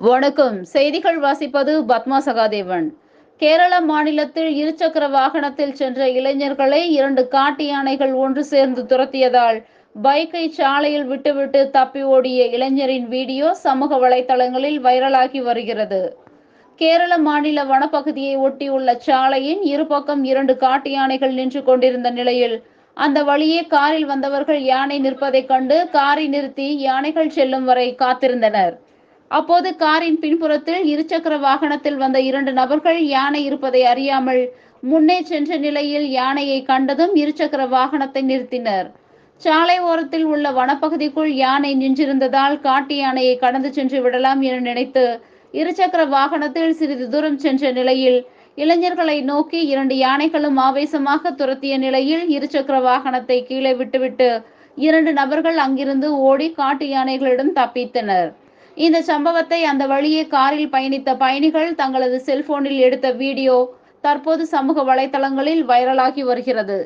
வணக்கம். செய்திகள் வாசிப்பது பத்மா சகாதேவன். கேரள மாநிலத்தில் இருசக்கர வாகனத்தில் சென்ற இளைஞர்களை இரண்டு காட்டு யானைகள் ஒன்று சேர்ந்து துரத்தியதால் பைக்கை சாலையில் விட்டுவிட்டு தப்பி ஓடிய இளைஞரின் வீடியோ சமூக வலைதளங்களில் வைரலாகி வருகிறது. கேரள மாநில வனப்பகுதியை ஒட்டியுள்ள சாலையின் இருபக்கம் இரண்டு காட்டு யானைகள் நின்று கொண்டிருந்த நிலையில் அந்த வழியே காரில் வந்தவர்கள் யானை நிற்பதைக் கண்டு காரை நிறுத்தி யானைகள் செல்லும் வரை காத்திருந்தனர். அப்போது காரின் பின்புறத்தில் இருசக்கர வாகனத்தில் வந்த இரண்டு நபர்கள் யானை இருப்பதை அறியாமல் முன்னே சென்ற நிலையில் யானையை கண்டதும் இருசக்கர வாகனத்தை நிறுத்தினர். சாலை ஓரத்தில் உள்ள வனப்பகுதிக்குள் யானை நின்றிருந்ததால் காட்டு யானையை கடந்து சென்று விடலாம் என நினைத்து இருசக்கர வாகனத்தில் சிறிது தூரம் சென்ற நிலையில் இளைஞர்களை நோக்கி இரண்டு யானைகளும் ஆவேசமாக துரத்திய நிலையில் இருசக்கர வாகனத்தை கீழே விட்டுவிட்டு இரண்டு நபர்கள் அங்கிருந்து ஓடி காட்டு யானைகளிடம் தப்பித்தனர். இந்த சம்பவத்தை அந்த வழியே காரில் பயணித்த பயணிகள் தங்களது செல்போனில் எடுத்த வீடியோ தற்போது சமூக வலைதளங்களில் வைரலாகி வருகிறது.